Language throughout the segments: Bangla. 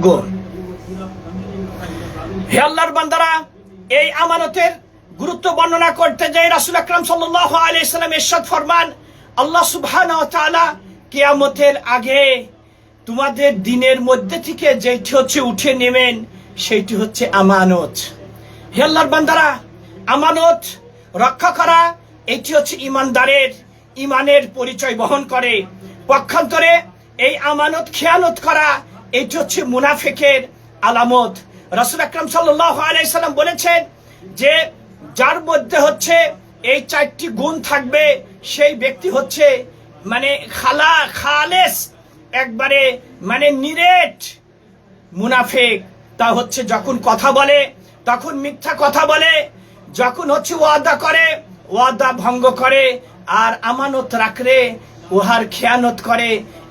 ভাগ্য হে আল্লাহর বান্দারা, এই আমানতের গুরুত্ব বর্ণনা করতে যাই রাসুল আকরাম সাল্লাহ আলাইসাল্লাম এরশাদ ফরমান, আল্লাহ সুবহান কেয়ামতের আগে তোমাদের দিনের মধ্যে থেকে যেটি হচ্ছে উঠে নেবেন, সেইটি হচ্ছে আমানত। হে আল্লাহর বান্দারা, আমানত রক্ষা করা, এটি হচ্ছে ইমানদারের ইমানের পরিচয় বহন করে। পক্ষান্তরে এই আমানত খেয়ানত করা এটি হচ্ছে মুনাফেকের আলামত। রাসুল আকরাম আলাইসাল্লাম বলেছেন যে, যার মধ্যে হচ্ছে এই চারটি গুণ থাকবে, সেই ব্যক্তি হচ্ছে মানে খালা, খালেস, একবারে মানে নিরেট মুনাফেক। তা হচ্ছে যখন কথা বলে, তখন মিথ্যা কথা বলে, যখন হচ্ছে ওয়াদা করে, ওয়াদা ভঙ্গ করে, আর আমানত রাখলে উহার খেয়ানত করে,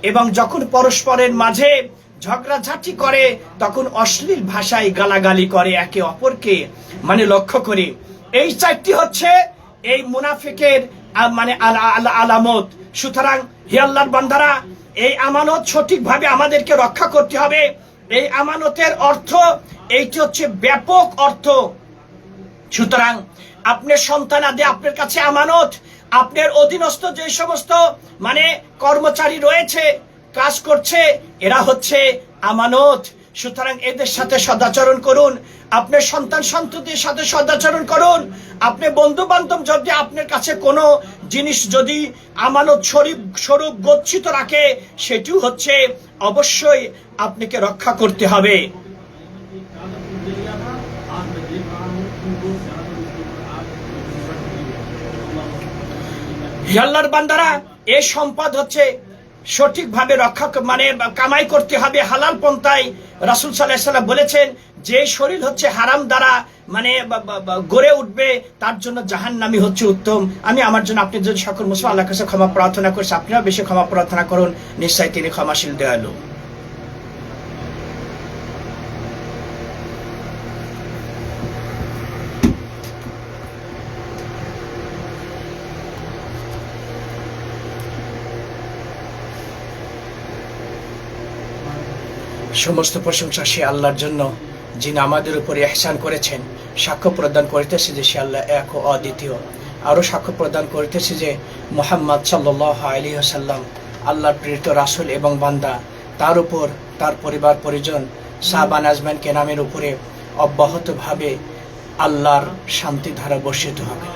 এবং যখন পরস্পরের মাঝে ঝগড়াঝাটি করে, তখন অশ্লীল ভাষায় গালাগালি করে একে অপরকে। মানে লক্ষ্য করে, এই চারটি হচ্ছে এই মুনাফিকের মানে আলা- আলা- আলামত। সুতরাং হে আল্লাহর বান্দারা, এই আমানত সঠিকভাবে আমাদেরকে রক্ষা করতে হবে। এই আমানতের অর্থ, এইটি হচ্ছে ব্যাপক অর্থ। সুতরাং আপনার সন্তান আদি, আপনার কাছে আমানত, আপনার অধীনস্থ যে সমস্ত মানে কর্মচারী রয়েছে কাজ করছে, এরা হচ্ছে আমানত। সুতরাং এদের সাথে সদাচরণ করুন। আপনার সন্তান সন্ততির সাথে সদাচরণ করুন। আপনি বন্ধু বান্ধব যদি আপনার কাছে কোনো জিনিস যদি আমানত স্বরূপ স্বরূপ গচ্ছিত রাখে, সেটিও হচ্ছে অবশ্যই আপনাকে রক্ষা করতে হবে। আল্লাহর বান্দারা, এ সম্পদ হচ্ছে সঠিকভাবে রক্ষা মানে কামাই করতে হবে হালাল পন্থায়। রাসুল সাল্লাহ বলেছেন, যে শরীর হচ্ছে হারাম দ্বারা মানে গড়ে উঠবে, তার জন্য জাহান নামি হচ্ছে উত্তম। আমি আমার জন্য আপনি যদি সকল মুসলিম আল্লাহ কাছে ক্ষমা প্রার্থনা করছি। আপনিও বেশি ক্ষমা প্রার্থনা করুন। নিশ্চয়ই তিনি ক্ষমাশীল, দয়ালু। সমস্ত প্রশংসা সে আল্লাহর জন্য, যিনি আমাদের উপরে এহসান করেছেন, সাক্ষ্য প্রদান করিতেছে যে সে আল্লাহ এক ও অদ্বিতীয়। আরও সাক্ষ্য প্রদান করিতেছে যে মোহাম্মদ সাল্লাহ আলী সাল্লাম আল্লাহর প্রেরিত রাসুল এবং বান্দা। তার উপর তার পরিবার পরিজন সাহবান আজমান কেনামের উপরে অব্যাহতভাবে আল্লাহর শান্তি ধারা বর্ষিত হবে।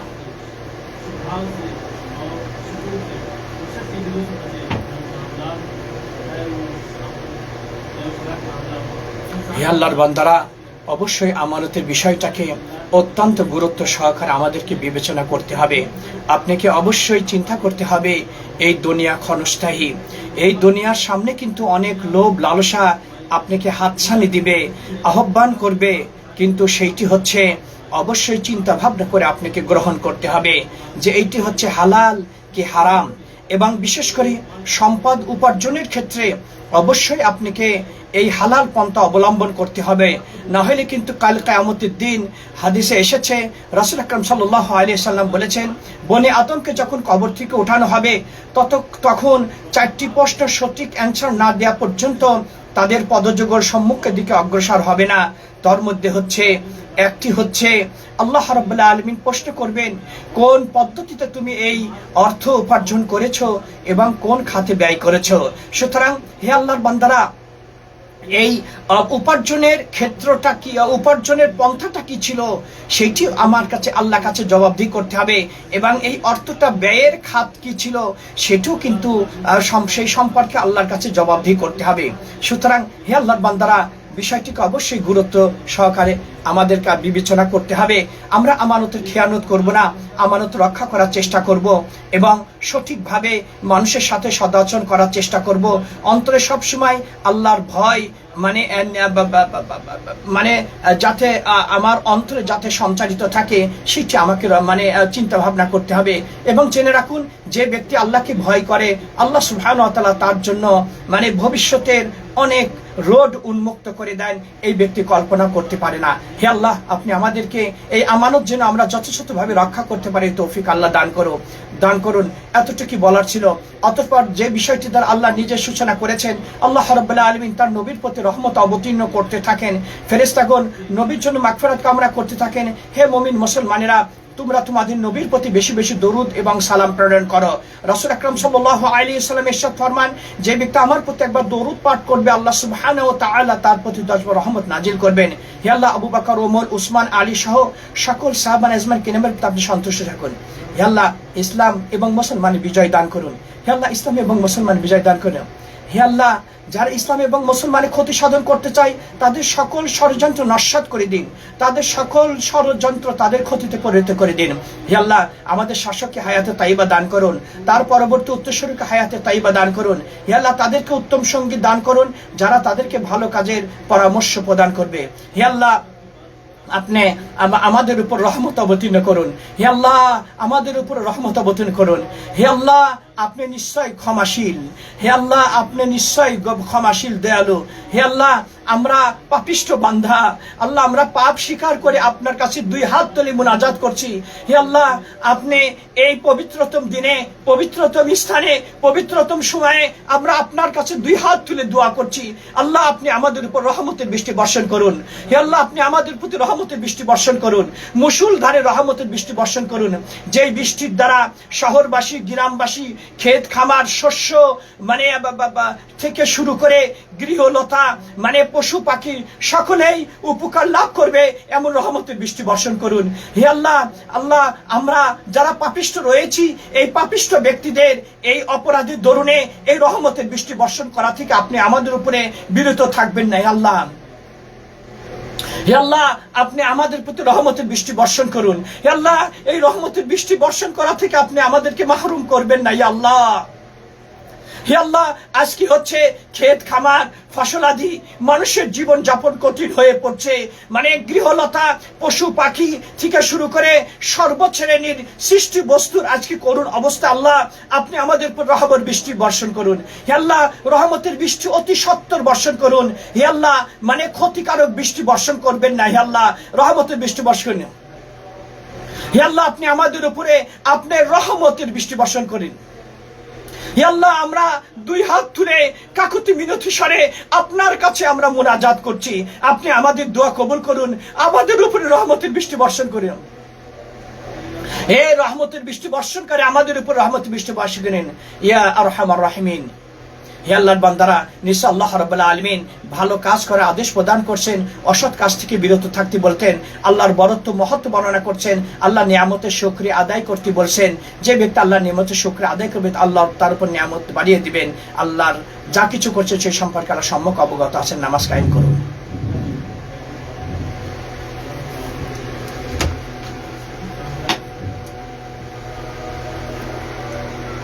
হে আল্লাহর বান্দারা, অবশ্যই আমানতের বিষয়টাকে অত্যন্ত গুরুত্ব সহকারে আমাদেরকে বিবেচনা করতে হবে। আপনাকে অবশ্যই চিন্তা করতে হবে, এই দুনিয়া ক্ষণস্থায়ী। এই দুনিয়ার সামনে কিন্তু অনেক লোভ, লালসা আপনাকে হাতছানি দিবে, আহ্বান করবে। কিন্তু সেইটি হচ্ছে, অবশ্যই চিন্তা ভাবনা করে আপনাকে গ্রহণ করতে হবে যে এইটি হচ্ছে হালাল কি হারাম। এবং বিশেষ করে সম্পদ উপার্জনের ক্ষেত্রে অবশ্যই আপনাকে এই হালাল পন্থা অবলম্বন করতে হবে। না হলে কিন্তু কাল কায়ামতের দিন হাদিসে এসেছে, রাসুল আকরম সাল্লাহ আলিয়া সাল্লাম বলেছেন, বনে আতমকে যখন কবর থেকে উঠানো হবে, তত তখন চারটি প্রশ্ন সঠিক অ্যান্সার না দেওয়া পর্যন্ত তাদের পদযোগর সম্মুখের দিকে অগ্রসর হবে না। তার মধ্যে হচ্ছে একটি হচ্ছে, আল্লাহ রব্বুল্লাহ আলমিন প্রশ্ন করবেন, কোন পদ্ধতিতে তুমি এই অর্থ উপার্জন করেছ এবং কোন খাতে ব্যয় করেছ? সুতরাং, হে আল্লাহর বান্দারা, এই উপার্জনের ক্ষেত্রটা কি, উপার্জনের পন্থাটা কি ছিল? সেটি আমার কাছে আল্লাহ কাছে জবাবদিহি করতে হবে। এবং এই অর্থটা ব্যয়ের খাত কি ছিল, সেটিও কিন্তু সেই সম্পর্কে আল্লাহর কাছে জবাবদি করতে হবে। সুতরাং, হে আল্লাহর বান্দারা বিষয়টিকে অবশ্যই গুরুত্ব সহকারে আমাদেরকে বিবেচনা করতে হবে। আমরা আমানতের খেয়ানত করব না, আমানত রক্ষা করার চেষ্টা করব এবং সঠিকভাবে মানুষের সাথে সদাচরণ করার চেষ্টা করব। অন্তরে সবসময় আল্লাহর ভয় মানে মানে যাতে আমার অন্তরে যাতে সঞ্চারিত থাকে, সেটি আমাকে মানে চিন্তা ভাবনা করতে হবে। এবং জেনে রাখুন, যে ব্যক্তি আল্লাহকে ভয় করে, আল্লাহ সুবহান তার জন্য মানে ভবিষ্যতের অনেক রোড উন্মুক্ত করে দেন, এই ব্যক্তি কল্পনা করতে পারে না। হে আল্লাহ, আপনি আমাদেরকে এই আমানত যেন আমরা যথাযথভাবে রক্ষা করতে পারি তৌফিক আল্লাহ দান করো দান করুন। এতটুকু বলার ছিল। অতঃপর যে বিষয়টি দ্বারা আল্লাহ নিজের সূচনা করেছেন, আল্লাহ রব্বাল্লাহ আলমিন তার নবীর প্রতি রহমত অবতীর্ণ করতে থাকেন। ফেরেস্তাগণ নবীর জন্য মাগফেরাত কামনা করতে থাকেন। হে মমিন মুসলমানেরা তোমরা তোমাদের নবীর প্রতি বেশি বেশি দরুদ এবং সালাম প্রেরণ করো। রসুল আকরম সাল্লাহ আলী ইসলাম এরশাদ ফরমান, যে ব্যক্তি আমার প্রতি একবার দরুদ পাঠ করবে, আল্লাহ সুবহান ও তাআলা তার প্রতি দশবার রহমত নাজিল করবেন। হে আল্লাহ, আবু বকর, ওমর, উসমান, আলী সহ সকল সাহাবান আজমান কিনামের আপনি সন্তুষ্ট থাকুন। হে আল্লাহ, ইসলাম এবং মুসলমানের বিজয় দান করুন। হে আল্লাহ, ইসলাম এবং মুসলমান বিজয় দান করুন। হে আল্লাহ, যারা ইসলাম এবং মুসলমানের ক্ষতি সাধন করতে চায়, তাদের সকল ষড়যন্ত্র নস্বাত করে দিন। তাদের সকল ষড়যন্ত্র তাদের ক্ষতিতে পরিণত করে দিন। হে আল্লাহ, আমাদের শাসককে হায়াতে তাইবা দান করুন। তার পরবর্তী উত্তরস্বরীকে হায়াতে তাইবা দান করুন। হে আল্লাহ, তাদেরকে উত্তম সঙ্গী দান করুন, যারা তাদেরকে ভালো কাজের পরামর্শ প্রদান করবে। হে আল্লাহ, আপনি আমাদের উপর রহমত অবতীর্ণ করুন। হে আল্লাহ, আমাদের উপর রহমত অবতীর্ণ করুন। হে আল্লাহ আপনি নিশ্চয় ক্ষমাশীল। হে আল্লাহ, আপনি নিশ্চয় ক্ষমাশীল, দয়ালু। হে আল্লাহ, আমরা পাপিষ্ট বান্ধা আল্লাহ, আমরা পাপ স্বীকার করে আপনার কাছে দুই হাত তুলে মুনাজাত করছি। হে আল্লাহ, আপনি এই পবিত্রতম দিনে, পবিত্রতম স্থানে, পবিত্রতম সময়ে আমরা আপনার কাছে দুই হাত তুলে দোয়া করছি। আল্লাহ, আপনি আমাদের উপর রহমতের বৃষ্টি বর্ষণ করুন। হে আল্লাহ, আপনি আমাদের প্রতি রহমতের বৃষ্টি বর্ষণ করুন। মুসুল ধারে রহমতের বৃষ্টি বর্ষণ করুন। যেই বৃষ্টির দ্বারা শহরবাসী, গ্রামবাসী ক্ষেত খামার শস্য মানে থেকে শুরু করে গৃহলতা মানে পশু পাখি, সকলেই উপকার লাভ করবে এমন রহমতের বৃষ্টি বর্ষণ করুন। হে আল্লাহ আল্লাহ, আমরা যারা পাপিষ্ট রয়েছি, এই পাপিষ্ট ব্যক্তিদের এই অপরাধের দরুনে এই রহমতের বৃষ্টি বর্ষণ করা থেকে আপনি আমাদের উপরে বিরত থাকবেন না, হে আল্লাহ। আল্লাহ, আপনি আমাদের প্রতি রহমতের বৃষ্টি বর্ষণ করুন। হে আল্লাহ, এই রহমতের বৃষ্টি বর্ষণ করা থেকে আপনি আমাদেরকে মাহরুম করবেন না ইয়া আল্লাহ। হে আল্লাহ, আজকে হচ্ছে ক্ষেত, খামার ফসলাদি মানুষের জীবন যাপন কঠিন হয়ে পড়ছে। মানে গৃহলতা, পশু, পাখি থেকে শুরু করে সর্বশ্রেণীর সৃষ্টি বস্তুর আজকে করুন অবস্থা। আল্লাহ, আপনি আমাদের উপর রহমত বৃষ্টি বর্ষণ করুন। হে আল্লাহ, রহমতের বৃষ্টি অতি সত্তর বর্ষণ করুন। হে আল্লাহ মানে ক্ষতিকারক বৃষ্টি বর্ষণ করবেন না। হে আল্লাহ, রহমতের বৃষ্টি বর্ষণ হে আল্লাহ, আপনি আমাদের উপরে আপনার রহমতের বৃষ্টি বর্ষণ করেন। আল্লাহ, আমরা দুই হাত তুলে কাকুতি মিনতি স্বরে আপনার কাছে আমরা মোনাজাত করছি। আপনি আমাদের দোয়া কবুল করুন। আমাদের উপরে রহমতের বৃষ্টি বর্ষণ করুন এ রহমতের বৃষ্টি বর্ষণ করে আমাদের উপর রহমতের বৃষ্টি বর্ষণ করেন ইয়া আর রহমান রাহিমিন। হে আল্লাহর বান্দারা, নিশ্চয় আল্লাহ রবাল্লাহ আলমিন ভালো কাজ করে আদেশ প্রদান করছেন, অসৎ কাজ থেকে বিরত থাকতে বলতেন, আল্লাহর বরত্ব মহত্ব বর্ণনা করছেন, আল্লাহ নিয়ামতের শুক্রিয়া আদায় করতে বলছেন, যে ব্যক্তি আল্লাহ নিয়ামতের শুক্রিয়া আদায় করবে, আল্লাহ তার উপর নিয়ামত বাড়িয়ে দিবেন, আল্লাহর যা কিছু করছে সেই সম্পর্কে আল্লাহ সম্যক অবগত আছেন, নামাজ কায়েম করুন।